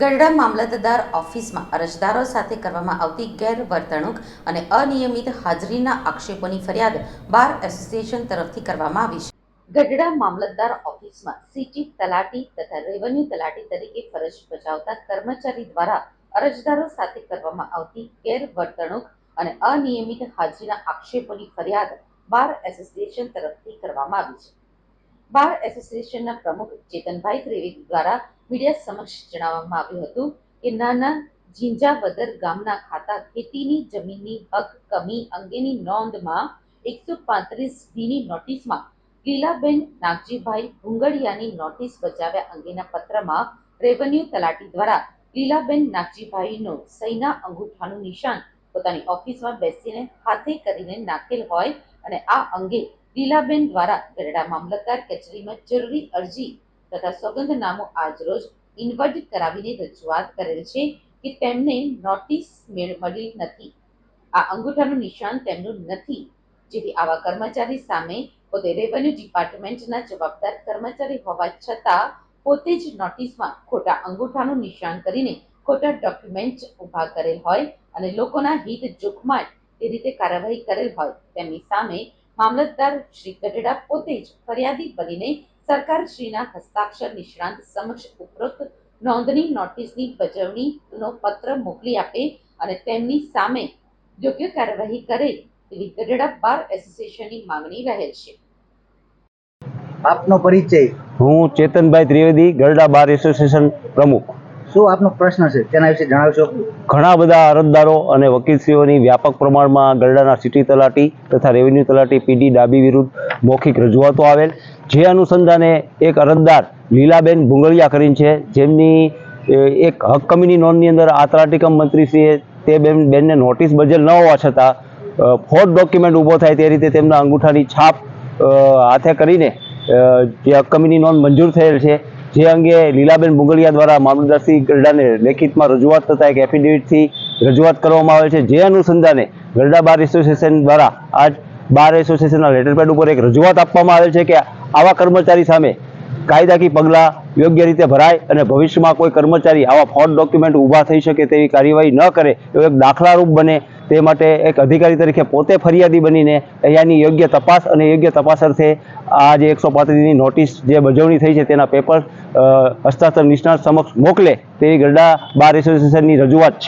ગરડા મામલતદાર ઓફિસમાં અરજદારો સાથે કરવામાં આવતી ગેરવર્તણૂક અને અનિયમિત હાજરીના આક્ષેપોની ફરિયાદ બાર એસોસિએશન તરફથી કરવામાં આવી છે. ગઢડા મામલતદાર ઓફિસમાં સિટી તલાટી તથા રેવન્યુ તલાટી તરીકે ફરજ બજાવતા કર્મચારી દ્વારા અરજદારો સાથે કરવામાં આવતી ગેરવર્તણૂક અને અનિયમિત હાજરીના આક્ષેપોની ફરિયાદ બાર એસોસિએશન તરફથી કરવામાં આવી છે. બાર એસોસિએશનના પ્રમુખ ચેતનભાઈ ત્રિવેદી દ્વારા મીડિયા સમક્ષ જણાવવામાં આવ્યું હતું કે નાના ઝીંઝાવદર ગામના ખાતા ખેતીની જમીનની હક કમી અંગેની નોંધમાં એકસો પાંત્રીસ નોટિસમાં લીલાબેન નાગજીભાઈ ભુંગડિયાની નોટિસ બજાવ્યા અંગેના પત્રમાં રેવન્યુ તલાટી દ્વારા લીલાબેન નાગજીભાઈનો સહીના અંગૂઠાનું નિશાન પોતાની ઓફિસમાં બેસીને હાથે કરીને નાખેલ હોય અને આ અંગે લીલાબેન દ્વારા ગરડા મામલતદાર કચેરીમાં જરૂરી અરજી તથા સોગંદનામું આજરોજ ઇન્વર્ટ કરાવીને રજૂઆત કરેલ છે કે તેમને નોટિસ મળી નથી. આ અંગૂઠાનું નિશાન તેમનું નથી. જેથી આવા કર્મચારી સામે પોતે રેવન્યુ ડિપાર્ટમેન્ટના જવાબદાર કર્મચારી હોવા છતાં પોતે જ નોટિસમાં ખોટા અંગૂઠાનું નિશાન કરીને ખોટા ડોક્યુમેન્ટ ઊભા કરેલ હોય અને લોકોના હિત જોખમાય તે રીતે કાર્યવાહી કરેલ હોય, તેમની સામે મામલતદાર શ્રી ગઢડા પોતે જ ફરિયાદી બનીને સરકારશ્રીના હસ્તાક્ષર નિષ્ણાંત સમક્ષ ઉપરોક્ત નોંધણી નોટિસની બજવણીનો પત્ર મોકલી આપે અને તેમની સામે યોગ્ય કાર્યવાહી કરે તેવી ગઢડા બાર એસોસિએશનની માંગણી રહેલ છે. આપનો પરિચય? હું ચેતનભાઈ ત્રિવેદી ગરડા બાર એસોસિએશન પ્રમુખ. શું આપનો પ્રશ્ન છે? તેના વિશે જણાવશો? ઘણા બધા અરજદારો અને વકીલશ્રીઓની વ્યાપક પ્રમાણમાં ગરડાના સિટી તલાટી તથા રેવન્યુ તલાટી પીડી ડાબી વિરુદ્ધ મૌખિક રજૂઆતો આવેલ. જે અનુસંધાને એક અરજદાર લીલાબેન ભૂંગળિયા કરીને છે, જેમની એક હક કમીની નોંધની અંદર આ તલાટી કમ મંત્રીશ્રીએ તે બેન, બેનને નોટિસ બજેલ ન હોવા છતાં ફોર્ડ ડોક્યુમેન્ટ ઊભો થાય તે રીતે તેમના અંગૂઠાની છાપ હાથે કરીને જે હક કમીની નોંધ મંજૂર થયેલ છે, જે અંગે લીલાબેન ભૂંગળિયા દ્વારા મામલતદારશ્રી ગરડાને લેખિતમાં રજૂઆત થતા એક એફિડેવિટથી રજૂઆત કરવામાં આવે છે, જે અનુસંધાને ગરડા બાર એસોસિએશન દ્વારા આજ બાર એસોસિએશનના લેટર પેડ ઉપર એક રજૂઆત આપવામાં આવેલ છે કે આવા કર્મચારી સામે કાયદાકીય પગલાં યોગ્ય રીતે ભરાય અને ભવિષ્યમાં કોઈ કર્મચારી આવા ફ્રોડ ડોક્યુમેન્ટ ઊભા થઈ શકે તેવી કાર્યવાહી ન કરે, એવો એક દાખલારૂપ બને તે માટે એક અધિકારી તરીકે પોતે ફરિયાદી બનીને અહીંયાની યોગ્ય તપાસ અને યોગ્ય તપાસ અર્થે આ જે એકસો પાંત્રીસની નોટિસ જે બજવણી થઈ છે તેના પેપર હસ્તાક્ષર નિષ્ણાત સમક્ષ મોકલે તેવી ગરડા બાર એસોસિએશનની રજૂઆત છે.